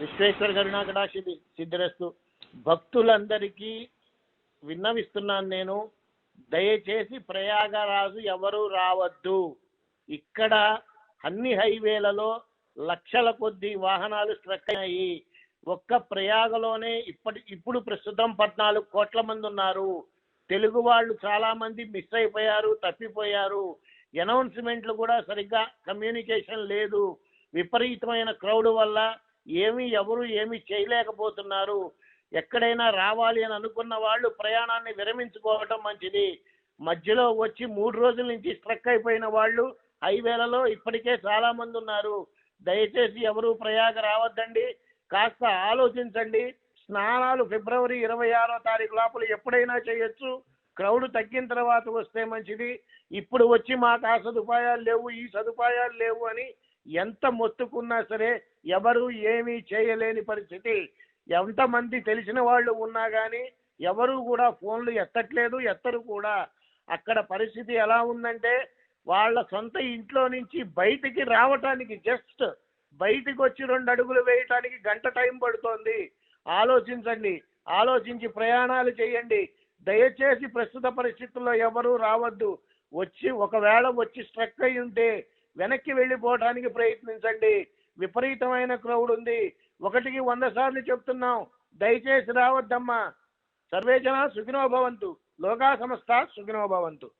విశ్వేశ్వర కరుణాకటాక్షి సిద్ధిరస్తు. భక్తులందరికీ విన్నవిస్తున్నాను నేను దయచేసి ప్రయాగరాజు ఎవరు రావద్దు. ఇక్కడ అన్ని హైవేలలో లక్షల కొద్ది వాహనాలు స్ట్రక్ అయ్యాయి ఒక్క ప్రయాగలోనే ఇప్పటి ఇప్పుడు ప్రస్తుతం పద్నాలుగు కోట్ల మంది ఉన్నారు. తెలుగు వాళ్ళు చాలా మంది మిస్ అయిపోయారు తప్పిపోయారు. అనౌన్స్మెంట్లు కూడా సరిగ్గా కమ్యూనికేషన్ లేదు. విపరీతమైన క్రౌడ్ వల్ల ఏమి ఎవరు ఏమి చేయలేకపోతున్నారు. ఎక్కడైనా రావాలి అని అనుకున్న వాళ్ళు ప్రయాణాన్ని విరమించుకోవటం మంచిది. మధ్యలో వచ్చి మూడు రోజుల నుంచి స్ట్రక్ అయిపోయిన వాళ్ళు హైవేలలో ఇప్పటికే చాలా మంది ఉన్నారు. దయచేసి ఎవరు ప్రయాగ రావద్దండి. కాస్త ఆలోచించండి. స్నానాలు ఫిబ్రవరి ఇరవై ఆరో తారీఖు లోపల ఎప్పుడైనా చేయొచ్చు. క్రౌడ్ తగ్గిన తర్వాత వస్తే మంచిది. ఇప్పుడు వచ్చి మాకు ఆ సదుపాయాలు లేవు ఈ సదుపాయాలు లేవు అని ఎంత మొత్తుకున్నా సరే ఎవరు ఏమీ చేయలేని పరిస్థితి. ఎంతమంది తెలిసిన వాళ్ళు ఉన్నా కానీ ఎవరు కూడా ఫోన్లు ఎత్తట్లేదు ఎత్తరు కూడా. అక్కడ పరిస్థితి ఎలా ఉందంటే వాళ్ళ సొంత ఇంట్లో నుంచి బయటికి రావటానికి జస్ట్ బయటికి వచ్చి రెండు అడుగులు వేయటానికి గంట టైం పడుతోంది. ఆలోచించండి ఆలోచించి ప్రయాణాలు చేయండి. దయచేసి ప్రస్తుత పరిస్థితుల్లో ఎవరూ రావద్దు. వచ్చి ఒకవేళ వచ్చి స్ట్రక్ అయి ఉంటే వెనక్కి వెళ్ళిపోవడానికి ప్రయత్నించండి. విపరీతమైన క్రౌడ్ ఉంది ఒకటికి వంద సార్లు చెప్తున్నాం. దయచేసి రావద్దమ్మా. సర్వేజన సుఖినో భవంతు. లోకా సంస్థ సుఖినో భవంతు.